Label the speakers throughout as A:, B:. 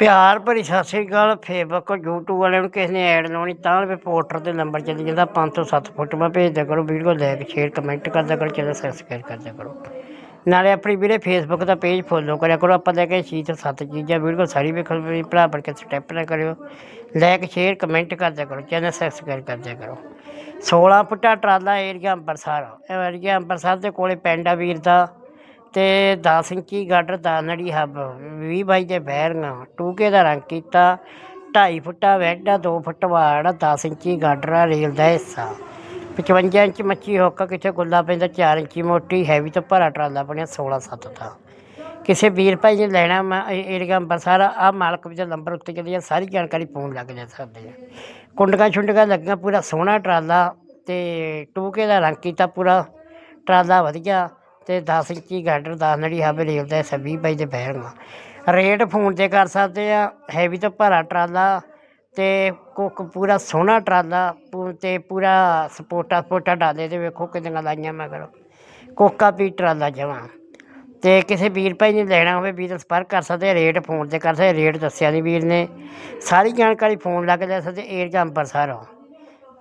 A: ਪਿਆਰ ਭਰੀ ਸਤਿ ਸ੍ਰੀ ਅਕਾਲ। Facebook YouTube ਵਾਲਿਆਂ ਨੂੰ ਕਿਸੇ ਨੇ ਐਡ ਲਾਉਣੀ ਤਾਂ ਵੀ ਪੋਰਟਰ ਤੇ ਨੰਬਰ ਚੱਲੀ ਜਾਂਦਾ। ਪੰਜ ਤੋਂ ਸੱਤ ਫੁੱਟ ਮੈਂ ਭੇਜਦਾ ਕਰੋ ਵੀਡੀਓ ਲਾਈਕ ਸ਼ੇਅਰ ਕਮੈਂਟ ਕਰਦਾ ਕਰੋ, ਚੈਨਲ ਸਬਸਕ੍ਰਾਈਬ ਕਰਦਿਆ ਕਰੋ। ਨਾਲੇ ਆਪਣੀ ਵੀਰੇ ਫੇਸਬੁੱਕ ਦਾ ਪੇਜ ਫੋਲੋ ਕਰਿਆ ਕਰੋ। ਆਪਾਂ ਲੈ ਕੇ ਛੇ ਤੋਂ ਸੱਤ ਚੀਜ਼ਾਂ ਵੀਡੀਓ ਸਾਰੀ ਵੇਖਣ ਲਈ ਭਰਾ ਬਣ ਕੇ ਸਟੈਪ ਨਾ ਕਰਿਓ। ਲਾਈਕ ਸ਼ੇਅਰ ਕਮੈਂਟ ਕਰਦਿਆ ਕਰੋ, ਚੈਨਲ ਸਬਸਕ੍ਰਾਈਬ ਕਰਦਿਆ ਕਰੋ। 16 ਫੁੱਟਾ ਟਰਾਲਾ ਏਰੀਆ ਅੰਬਰਸਰ। ਏਰੀਆ ਅੰਬਰਸਰ ਦੇ ਕੋਲੇ ਪਿੰਡ ਆ ਵੀਰ ਦਾ। ਤੇ 10 ਇੰਚੀ ਗਾਡਰ ਦਾਨੜੀ ਹੱਬ 20 ਬਾਈ ਦੇ ਬੈਰੀਆਂ ਟੂਕੇ ਦਾ ਰੰਗ ਕੀਤਾ 2.5 ਫੁੱਟਾ ਵੈਡ ਆ 2 ਫੁੱਟ ਵਾੜ ਆ, 10 ਇੰਚੀ ਗਾਡਰ ਆ ਰੇਲ ਦਾ ਹਿੱਸਾ। 55 ਇੰਚ ਮੱਛੀ ਹੁੱਕ ਕਿਤੇ ਗੁੱਲਾ ਪੈਂਦਾ 4 ਇੰਚੀ ਮੋਟੀ ਹੈਵੀ ਤੋਂ ਭਰਾ ਟਰਾਲਾ ਬਣਿਆ 16 7 ਦਾ। ਕਿਸੇ ਵੀਰ ਭਾਈ ਨੇ ਲੈਣਾ ਮੈਂ ਏਰੀਆ ਅੰਬਰਸਰ ਆ ਮਾਲਕ ਵਿੱਚ ਨੰਬਰ ਉੱਤੇ ਚੱਲੀ ਆ ਸਾਰੀ ਜਾਣਕਾਰੀ ਫੋਨ ਲੱਗ ਜਾ ਸਕਦੇ ਆ। ਕੁੰਡਗਾ ਛੁੰਡਗਾ ਲੱਗੀਆਂ ਪੂਰਾ ਸੋਹਣਾ ਟਰਾਲਾ ਤੇ ਟੂਕੇ ਦਾ ਰੰਗ ਕੀਤਾ ਪੂਰਾ ਟਰਾਲਾ ਵਧੀਆ। ਤੇ 10 ਇੰਚੀ ਗਾਡਰ ਦਾ ਨੜੀ ਹਬ ਰੇਲ ਦਾ ਹਿੱਸਾ 20 ਬਾਈ ਦੇ ਬਹਿਣਗਾ ਰੇਟ ਫੋਨ ਤੇ ਕਰ ਸਕਦੇ ਆ, ਹੈਵੀ ਤੋਂ ਭਰਾ ਟਰਾਲਾ ਤੇ ਕੋਕ ਪੂਰਾ ਸੋਹਣਾ ਟਰਾਲਾ, ਪੂ- ਤੇ ਪੂਰਾ ਸਪੋਟਾ ਸਪੋਟਾ ਡਾਲੇ ਦੇ ਵੇਖੋ ਕਿੰਨੀਆਂ ਲਾਈਆਂ ਮਗਰ। ਕੋਕਾ ਵੀ ਟਰਾਲਾ ਜਮਾਂ। ਤੇ ਕਿਸੇ ਵੀਰ ਭਾਈ ਨੇ ਲੈਣਾ ਹੋਵੇ, ਵੀਰ ਸੰਪਰਕ ਕਰ ਸਕਦੇ ਰੇਟ ਫੋਨ ਤੇ ਕਰ ਸਕਦੇ ਰੇਟ ਦੱਸਿਆ ਨਹੀਂ ਵੀਰ ਨੇ। ਸਾਰੀ ਜਾਣਕਾਰੀ ਫੋਨ ਲਾ ਕੇ ਲੈ ਸਕਦੇ ਏਰੀਆ ਅੰਬਰਸਰ ਆ।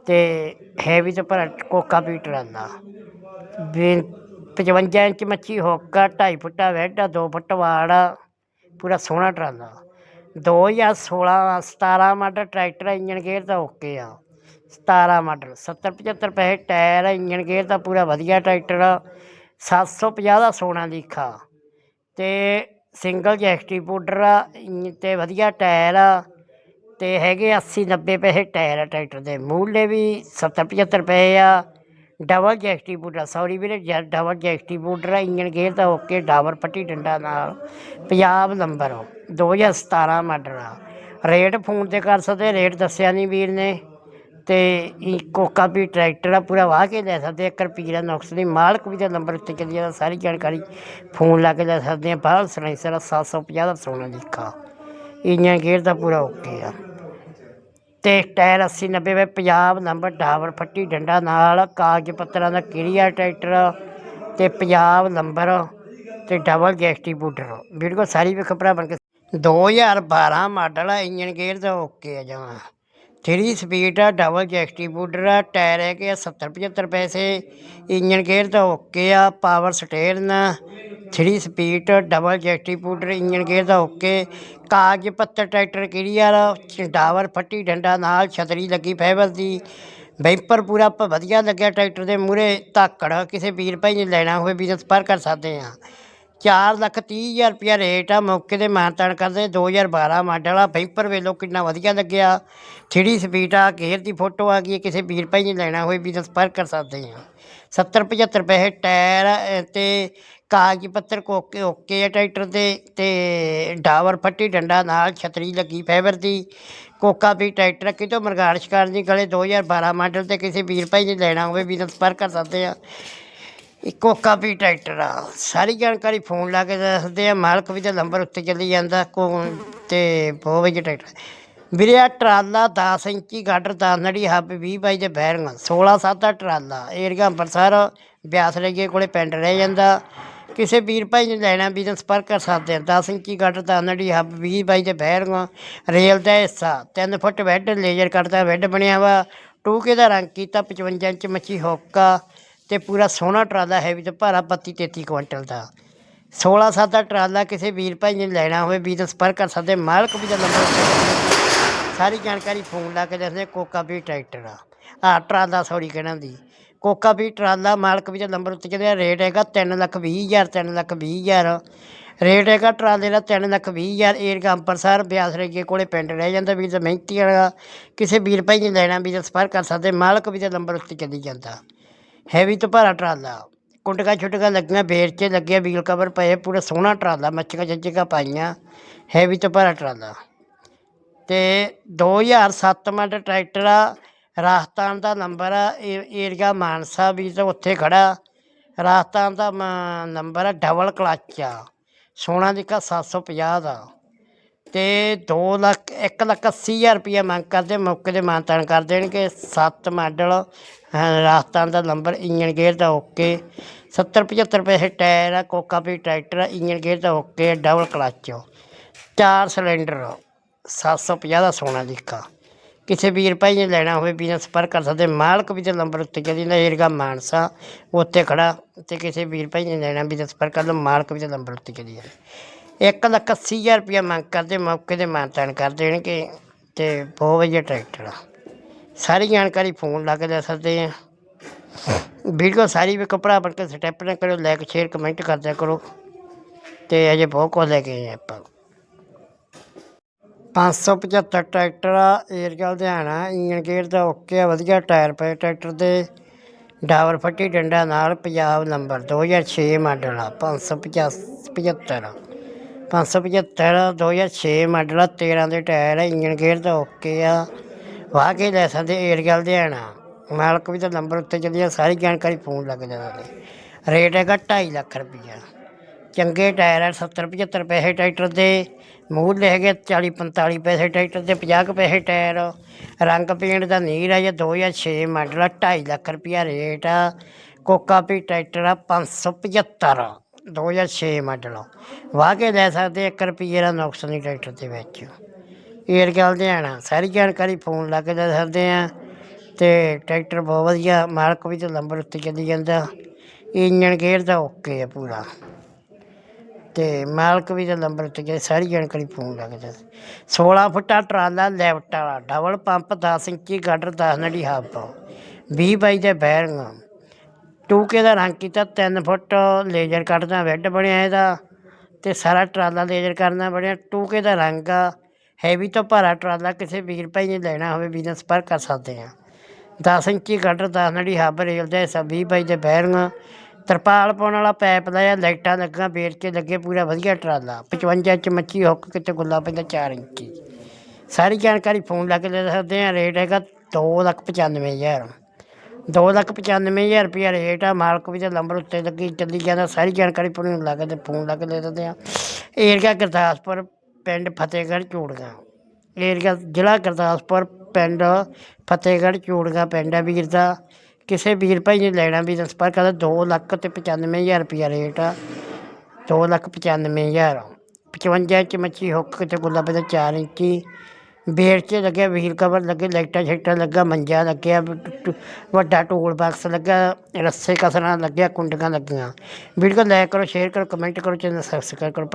A: ਤੇ ਹੈਵੀ ਤੋਂ ਭਰਾ ਕੋਕਾ ਵੀ ਟਰਾਲਾ। ਵੀ 55 ਇੰਚ ਮੱਛੀ ਹੋਕਾ 2.5 ਫੁੱਟਾ ਵੈਡਾ 2 ਫੁੱਟ ਵਾੜਾ ਪੂਰਾ ਸੋਹਣਾ ਟਰਾਲਾ। 2016 17 ਮਾਡਲ ਟਰੈਕਟਰ ਆ, ਇੰਜਨ ਗੇਅਰ ਦਾ ਓਕੇ ਆ। 17 ਮਾਡਲ 70 75 ਪੈਸੇ ਟਾਇਰ ਆ, ਇੰਜਨ ਗੇਅਰ ਦਾ ਪੂਰਾ ਵਧੀਆ ਟਰੈਕਟਰ ਆ। 750 ਦਾ ਸੋਨਾ ਲੀਖਾ। ਤੇ ਸਿੰਗਲ ਜੈਕਸਟੀ ਪਾਊਡਰ ਆ ਇੰਜ- ਤੇ ਵਧੀਆ ਟਾਇਰ ਆ। ਤੇ ਹੈਗੇ 80 90 ਪੈਸੇ ਟਾਇਰ ਆ ਟਰੈਕਟਰ ਦੇ। ਮੂਲੇ ਵੀ 70 75 ਰੁਪਏ ਆ। ਡਬਲ ਜੈਕਸਟੀ ਪਾਊਡਰ ਸੌਰੀ ਵੀਰੇ ਜੈ ਡਬਲ ਜੈਕਸਟੀ ਪਾਊਡਰ ਆ ਇੰਜਨ ਗੇਅਰ ਦਾ ਓਕੇ ਡਾਵਰ ਪੱਟੀ ਡੰਡਾ ਨਾਲ। ਪੰਜਾਬ ਨੰਬਰ 2017 ਮਾਡਲ ਆ। ਰੇਟ ਫੋਨ ਤੇ ਕਰ ਸਕਦੇ ਰੇਟ ਦੱਸਿਆ ਨਹੀਂ ਵੀਰ ਨੇ। ਤੇ ਇਹ ਕੋਕਾ ਵੀ ਟਰੈਕਟਰ ਆ ਪੂਰਾ ਵਾਹ ਕੇ ਲੈ ਸਕਦੇ 1 ਰੁਪਈਏ ਦਾ ਨੁਕਸ ਨਹੀਂ। ਮਾਲਕ ਵੀ ਦਾ ਨੰਬਰ ਉੱਤੇ ਚੱਲੀ ਜਾਂਦਾ ਸਾਰੀ ਜਾਣਕਾਰੀ ਫੋਨ ਲਾ ਕੇ ਲੈ ਸਕਦੇ ਆ। ਬਾਹਰ ਸਲੈਂਸਰ ਆ, 750 ਦਾ ਸੋਨਾ ਲਿਖਾ ਇੰਜਨ ਗੇਅਰ ਦਾ ਪੂਰਾ ਓਕੇ ਆ। ਤੇ ਟਾਇਰ 80 90 ਵੇ ਪੰਜਾਬ ਨੰਬਰ ਡਾਵਰ ਫੱਟੀ ਡੰਡਾ ਨਾਲ ਕਾਗਜ਼ ਪੱਤਰਾਂ ਦਾ ਕਿਰੀਆ ਟਰੈਕਟਰ ਤੇ ਪੰਜਾਬ ਨੰਬਰ ਤੇ ਡਬਲ ਜੈਕਸਟੀ ਬੂਟਰ। ਵੀਡੀਓ ਸਾਰੀ ਵੇਖ ਭਰਾ ਬਣ ਕੇ। 2012 ਮਾਡਲ ਆ ਇੰਜਨ ਗੇਅਰ ਦਾ ਓਕੇ ਆ ਜਮਾ 3 ਸਪੀਡ ਆ, ਡਬਲ ਜੈਕਸਟੀ ਬੂਟਰ ਆ, ਟਾਇਰ ਹੈ ਕਿ 70 75 ਪੈਸੇ। ਇੰਜਨ ਗੇਅਰ ਦਾ ਓਕੇ ਆ, power steering three speed double ਜੈਕਸਟੀ ਬੂਟਰ ਇੰਜਨ ਗੇਅਰ ਦਾ ਓਕੇ ਕਾਗਜ਼ ਪੱਤਰ ਟਰੈਕਟਰ ਕਿਹੜੀਆ ਡਾਵਰ ਫੱਟੀ ਡੰਡਾ ਨਾਲ ਛਤਰੀ ਲੱਗੀ ਫਾਈਬਰ ਦੀ। ਬੈਂਪਰ ਪੂਰਾ ਵਧੀਆ ਲੱਗਿਆ ਟਰੈਕਟਰ ਦੇ ਮੂਰੇ ਧਾਕੜ ਕਿਸੇ ਵੀਰ ਭਾਈ ਨੇ ਲੈਣਾ ਹੋਵੇ ਵੀ ਸੰਪਰਕ ਕਰ ਸਕਦੇ ਆ ਚਾਰ ਲੱਖ ਤੀਹ ਹਜ਼ਾਰ ਰੁਪਇਆ ਰੇਟ ਆ ਮੌਕੇ ਤੇ ਮਾਨਤਾਨ ਕਰਦੇ 2012 ਮਾਡਲ ਆ ਬੈਂਪਰ ਵੇਲੋ ਕਿੰਨਾ ਵਧੀਆ ਲੱਗਿਆ। ਥ੍ਰੀ ਸਪੀਡ ਆ ਗੇਅਰ ਦੀ ਫੋਟੋ ਆ ਗਈ ਹੈ, ਕਿਸੇ ਵੀਰ ਭਾਈ ਨੇ ਲੈਣਾ ਹੋਵੇ ਵੀ ਸੰਪਰਕ ਕਰ ਸਕਦੇ ਆ 70 75 ਪੈਸੇ ਟਾਇਰ ਅ, ਤੇ ਕਾਗਜ਼ ਪੱਤਰ ਕੋਕੇ ਓਕੇ ਆ ਟਰੈਕਟਰ ਦੇ ਤੇ ਡਾਵਰ ਫੱਟੀ ਡੰਡਾ ਨਾਲ ਛਤਰੀ ਲੱਗੀ ਫਾਈਬਰ ਦੀ। ਕੋਕਾ ਵੀ ਟਰੈਕਟਰ ਕਿਤੋਂ ਮਰਗਾੜ ਸ਼ਿਕਾਰ ਦੀ ਗਲੇ 2012 ਮਾਡਲ ਤੇ ਕਿਸੇ ਵੀਰ ਭਾਈ ਨੇ ਲੈਣਾ ਹੋਵੇ ਵੀ ਸੰਪਰਕ ਕਰ ਸਕਦੇ ਆ। ਇੱਕੋ ਕਾਪੀ ਟਰੈਕਟਰ ਆ। ਸਾਰੀ ਜਾਣਕਾਰੀ ਫੋਨ ਲਾ ਕੇ ਦੱਸਦੇ ਆ। ਮਾਲਕ ਵੀ ਦਾ ਨੰਬਰ ਉੱਤੇ ਚੱਲੀ ਜਾਂਦਾ। ਕੋ ਤੇ ਬਹੁਤ ਵਧੀਆ ਟਰੈਕਟਰ ਵੀਰੇ ਆ ਟਰਾਲਾ 10 ਇੰਚੀ ਗਾਡਰ ਦਾ ਨੜੀ ਹੱਬ 20 ਬਾਈ ਦੇ ਬੈਰਿੰਗ 16 7 ਦਾ ਟਰਾਲਾ। ਏਰੀਆ ਅੰਮ੍ਰਿਤਸਰ ਬਿਆਸ ਲਈਏ ਕੋਲੇ ਪਿੰਡ ਰਹਿ ਜਾਂਦਾ। ਕਿਸੇ ਵੀਰ ਭਾਈ ਨੇ ਲੈਣਾ ਵੀ ਤਾਂ ਸੰਪਰਕ ਕਰ ਸਕਦੇ ਆ 10 ਇੰਚੀ ਗਾਡਰ ਦਾ ਨੜੀ ਹੱਬ 20 ਬਾਈ ਦੇ ਬੈਰਿੰਗ ਰੇਲ ਦਾ ਹਿੱਸਾ 3 ਫੁੱਟ ਬੈੱਡ, ਲੇਜ਼ਰ ਕੱਟਦਾ ਬੈੱਡ ਬਣਿਆ ਵਾ। ਟੂਕੇ ਦਾ ਰੰਗ ਕੀਤਾ 55 ਇੰਚ ਮੱਛੀ ਹੋਕਾ ਤੇ ਪੂਰਾ ਸੋਹਣਾ ਟਰਾਲਾ ਹੈ ਵੀ ਤੇ ਭਾਰਾ 32 33 ਕੁਇੰਟਲ ਦਾ। 16 7 ਦਾ ਟਰਾਲਾ ਕਿਸੇ ਵੀਰ ਭਾਈ ਨੇ ਲੈਣਾ ਹੋਵੇ ਵੀ ਤਾਂ ਸੰਪਰਕ ਕਰ ਸਕਦੇ ਮਾਲਕ ਵੀ ਦਾ ਨੰਬਰ ਸਾਰੀ ਜਾਣਕਾਰੀ ਫੋਨ ਲਾ ਕੇ ਦੱਸਦੇ ਕੋਕਾ ਵੀ ਟਰੈਕਟਰ ਆ। ਆ ਟਰਾਲਾ ਸੌਰੀ ਕਹਿਣਾ ਦੀ। ਕੋਕਾ ਵੀ ਟਰਾਲਾ ਮਾਲਕ ਵੀ ਦਾ ਨੰਬਰ ਉੱਤੇ ਕਹਿੰਦੇ ਰੇਟ ਹੈਗਾ 3 ਲੱਖ 20 ਹਜ਼ਾਰ 3 ਲੱਖ 20 ਹਜ਼ਾਰ। ਰੇਟ ਹੈਗਾ ਟਰਾਲੇ ਦਾ 3 ਲੱਖ 20 ਹਜ਼ਾਰ। ਏਰੀਆ ਅੰਮ੍ਰਿਤਸਰ, ਬਿਆਸ ਰੇਗੇ ਕੋਲੇ ਪਿੰਡ ਰਹਿ ਜਾਂਦਾ ਵੀਰ ਦਾ ਮਿਹਨਤੀ ਵਾਲਾ। ਕਿਸੇ ਵੀਰ ਭਾਈ ਨੇ ਲੈਣਾ ਵੀ ਤਾਂ ਸੰਪਰਕ ਕਰ ਸਕਦੇ। ਮਾਲਕ ਵੀ ਦਾ ਨੰਬਰ ਉੱਤੇ ਚੱਲੀ ਜਾਂਦਾ। ਹੈਵੀ ਤੋਂ ਭਾਰਾ ਟਰਾਲਾ। ਕੁੰਡਕਾ ਛੁਟਕਾ ਲੱਗੀਆਂ ਬੇਰ 'ਚ ਲੱਗਿਆ ਵੀਲ ਕਵਰ ਪਏ, ਪੂਰਾ ਸੋਹਣਾ ਟਰਾਲਾ, ਮੱਛੀਆਂ ਜੱਜੀਆਂ ਪਾਈਆਂ। ਹੈਵੀ ਤੋਂ ਭਾਰਾ ਟਰਾਲਾ ਤੇ 2007 ਮਾਡਲ ਟਰੈਕਟਰ ਆ ਰਾਜਸਥਾਨ ਦਾ ਨੰਬਰ ਆ ਏ- ਏਰੀਆ ਮਾਨਸਾ ਵੀ ਤੇ ਉੱਥੇ ਖੜਾ। ਰਾਜਸਥਾਨ ਦਾ ਮ- ਨੰਬਰ ਆ ਡਬਲ ਕਲੱਚ ਆ ਸੋਨਾ ਦੀ ਕਾ 750 ਦਾ। ਤੇ 2 ਲੱਖ 1 ਲੱਖ 80 ਹਜ਼ਾਰ ਰੁਪਈਆ ਮੰਗ ਕਰਦੇ ਮੌਕੇ ਤੇ ਮਾਨਤਾਨ ਕਰ ਦੇਣਗੇ। 7 ਮਾਡਲ ਅਹ, ਰਾਜਸਥਾਨ ਦਾ ਨੰਬਰ ਇੰਜਨ ਗੇਅਰ ਦਾ ਓਕੇ। 70 75 ਰੁਪਏ ਟਾਇਰ ਆ ਕੋਕਾ ਵੀ ਟਰੈਕਟਰ ਆ ਇੰਜਨ ਗੇਅਰ ਦਾ ਓਕੇ ਡਬਲ ਕਲੱਚ। ਚਾਰ ਸਿਲੰਡਰ 750 ਦਾ ਸੋਨਾ ਲਿਖਾ ਕਿਸੇ ਵੀਰ ਭਾਈ ਨੇ ਲੈਣਾ ਹੋਵੇ ਬਿਜ਼ਨਸ ਸੰਪਰਕ ਕਰ ਸਕਦੇ। ਮਾਲਕ ਵੀ ਤੇ ਨੰਬਰ ਉੱਤੇ ਚੱਲੀ ਨਾ ਮਾਨਸਾ ਉੱਤੇ ਖੜਾ ਤੇ ਕਿਸੇ ਵੀਰ ਭਾਈ ਨੇ ਲੈਣਾ ਬਿਜ਼ਨਸ ਸੰਪਰਕ ਕਰ ਲਓ, ਮਾਲਕ ਵੀ ਤੇ ਨੰਬਰ ਉੱਤੇ ਚੱਲੀ ਇੱਕ ਲੱਖ ਅੱਸੀ ਹਜ਼ਾਰ ਰੁਪਇਆ ਮੰਗ ਕਰਦੇ, ਮੌਕੇ ਤੇ ਮਾਨਤਾਨ ਕਰ ਦੇਣਗੇ ਤੇ ਬਹੁਤ ਵਧੀਆ ਟਰੈਕਟਰ ਆ। ਸਾਰੀ ਜਾਣਕਾਰੀ ਫੋਨ ਲਾ ਕੇ ਲੈ ਸਕਦੇ ਆ। ਵੀਡੀਓ ਸਾਰੀ ਵੀ ਕਪੜਾ ਬਣ ਕੇ ਸਟੈਪ ਨਾ ਕਰੋ ਲਾਈਕ ਸ਼ੇਅਰ ਕਮੈਂਟ ਕਰਦਿਆ ਕਰੋ। ਤੇ ਅਜੇ ਬਹੁਤ ਕੁਝ ਲੈ ਕੇ ਆਏ ਆਪਾਂ। 575 ਟਰੈਕਟਰ ਆ ਏਰੀਆ ਲੁਧਿਆਣਾ ਇੰਜਨ ਗੇਅਰ ਦਾ ਓਕੇ ਆ, ਵਧੀਆ ਟਾਇਰ ਪਏ ਟਰੈਕਟਰ ਦੇ। ਡਾਵਰ ਫੱਟੀ ਡੰਡਾ ਨਾਲ ਪੰਜਾਬ ਨੰਬਰ 2006 ਮਾਡਲ ਆ 575 575 2006 ਮਾਡਲ ਆ 13 ਦੇ ਟਾਇਰ ਆ ਇੰਜਨ ਗੇਅਰ ਦਾ ਓਕੇ ਆ। ਵਾਹ ਕੇ ਲੈ ਸਕਦੇ ਏਰੀਆ ਲੁਧਿਆਣਾ। ਮਾਲਕ ਵੀ ਤਾਂ ਨੰਬਰ ਉੱਤੇ ਚੱਲੀ ਆ ਸਾਰੀ ਜਾਣਕਾਰੀ ਫੋਨ ਲੱਗ ਜਾਂਦੇ ਰੇਟ ਹੈਗਾ 2.5 ਲੱਖ ਰੁਪਈਆ। ਚੰਗੇ ਟਾਇਰ ਆ 70 75 ਪੈਸੇ ਟਰੈਕਟਰ ਦੇ। ਮੂਲ ਹੈਗੇ 40 45 ਪੈਸੇ ਟਰੈਕਟਰ ਦੇ 50 ਕੁ ਪੈਸੇ ਟਾਇਰ। ਰੰਗ ਪੇਂਟ ਦਾ ਨੀਰ ਆ ਜੇ 2006 ਮਾਡਲ ਆ 2.5 ਲੱਖ ਰੁਪਈਆ ਰੇਟ ਆ। ਕੋਕਾ ਪੀ ਟਰੈਕਟਰ ਆ 575 2006 ਮਾਡਲ ਆ। ਵਾਹ ਕੇ ਲੈ ਸਕਦੇ 1 ਰੁਪਈਏ ਦਾ ਨੁਕਸ ਨਹੀਂ ਟਰੈਕਟਰ ਦੇ ਵਿੱਚ। ਏਅਰ ਗੱਲ ਦੇਣਾ ਸਾਰੀ ਜਾਣਕਾਰੀ ਫੋਨ ਲਾ ਕੇ ਲੈ ਸਕਦੇ ਆ। ਤੇ ਟਰੈਕਟਰ ਬਹੁਤ ਵਧੀਆ, ਮਾਲਕ ਵੀ ਤੇ ਲੰਬਰ ਉੱਤੇ ਚੱਲੀ ਜਾਂਦਾ। ਇੰਜਨ ਗੇਅਰ ਦਾ ਓਕੇ ਆ ਪੂਰਾ। ਤੇ ਮਾਲਕ ਵੀ ਦਾ ਨੰਬਰ 'ਤੇ ਜੇ ਸਾਰੀ ਜਾਣਕਾਰੀ ਫੋਨ ਲੱਗਦਾ 16 ਫੁੱਟਾ ਟਰਾਲਾ, ਲੈਫਟ ਵਾਲਾ ਡਬਲ ਪੰਪ 10 ਇੰਚੀ ਗਾਡਰ 10 ਨੜੀ ਹੱਬ 20 ਬਾਈ ਦੇ ਬੈਰਿੰਗ। ਟੂਕੇ ਦਾ ਰੰਗ ਕੀਤਾ 3 ਫੁੱਟ ਲੇਜ਼ਰ ਕੱਟਦਾ ਵੈੱਡ ਬਣਿਆ ਇਹਦਾ, ਤੇ ਸਾਰਾ ਟਰਾਲਾ ਲੇਜ਼ਰ ਕਰਨਾ ਬਣਿਆ। ਟੂਕੇ ਦਾ ਰੰਗ ਆ ਹੈਵੀ ਤੋਂ ਭਾਰਾ ਟਰਾਲਾ, ਕਿਸੇ ਵੀਰ ਭਾਈ ਨੇ ਲੈਣਾ ਹੋਵੇ ਬਿਜ਼ਨਸ ਸੰਪਰਕ ਕਰ ਸਕਦੇ ਆ 10 ਇੰਚੀ ਗਾਡਰ 10 ਨੜੀ ਹੱਬ ਰੇਲ ਦਾ ਹਿੱਸਾ 20 ਬਾਈ ਦੇ ਬੈਰਿੰਗ ਤਰਪਾਲ ਪਾਉਣ ਵਾਲਾ ਪੈਪ ਦਾ ਆ ਲਾਈਟਾਂ ਲੱਗਾਂ, ਵੇਚ ਕੇ ਲੱਗੇ ਪੂਰਾ ਵਧੀਆ ਟਰਾਲਾ। 55 ਇੰਚ ਮੱਛੀ ਹੁੱਕ ਕਿਤੇ ਗੁੱਲਾ ਪੈਂਦਾ 4 ਇੰਚੀ। ਸਾਰੀ ਜਾਣਕਾਰੀ ਫੋਨ ਲਾ ਕੇ ਲੈ ਸਕਦੇ ਆ ਰੇਟ ਹੈਗਾ ਦੋ ਲੱਖ ਪਚਾਨਵੇਂ ਹਜ਼ਾਰ। ਦੋ ਲੱਖ ਪਚਾਨਵੇਂ ਹਜ਼ਾਰ ਰੁਪਇਆ ਰੇਟ ਆ, ਮਾਲਕ ਵੀ ਤੇ ਨੰਬਰ ਉੱਤੇ ਲੱਗੀ, ਚੱਲੀ ਜਾਂਦਾ, ਸਾਰੀ ਜਾਣਕਾਰੀ ਫੋਨ ਲਾ ਕੇ ਤੇ ਫੋਨ ਲਾ ਕੇ ਲੈ ਸਕਦੇ ਆ ਏਰੀਆ ਗੁਰਦਾਸਪੁਰ, ਪਿੰਡ ਫਤਿਹਗੜ੍ਹ ਚੂੜੀਆਂ ਏਰੀਆ ਜ਼ਿਲ੍ਹਾ ਗੁਰਦਾਸਪੁਰ, ਪਿੰਡ ਫਤਿਹਗੜ੍ਹ ਚੂੜੀਆਂ ਪਿੰਡ ਹੈ ਵੀਰ ਦਾ। ਕਿਸੇ ਵੀਰ ਭਾਈ ਨੇ ਲੈਣਾ ਵੀ ਸੰਪਰਕ ਕਰਦਾ ਦੋ ਲੱਖ ਤੇ ਪਚਾਨਵੇਂ ਹਜ਼ਾਰ ਰੁਪਇਆ ਰੇਟ ਆ। ਦੋ ਲੱਖ ਪਚਾਨਵੇਂ ਹਜ਼ਾਰ। 55 ਇੰਚ ਮੱਛੀ ਹੁੱਕ ਤੇ ਗੁੱਲਾ ਦਾ 4 ਇੰਚੀ। ਬੇੜ 'ਚ ਲੱਗਿਆ ਵੀਲ ਕਵਰ ਲੱਗੇ, ਲਾਈਟਾਂ ਸ਼ਾਈਟਾਂ ਲੱਗਾ, ਮੰਜਾ ਲੱਗਿਆ ਵ- ਵੱਡਾ ਟੂਲ ਬਾਕਸ ਲੱਗਾ, ਰੱਸੇ ਕਸਰਾਂ ਲੱਗਿਆ, ਕੁੰਡੀਆਂ ਲੱਗੀਆਂ। ਵੀਡੀਓ ਲਾਈਕ ਕਰੋ ਸ਼ੇਅਰ ਕਰੋ ਕਮੈਂਟ ਕਰੋ, ਚੈਨਲ ਸਬਸਕ੍ਰਾਈਬ ਕਰੋ।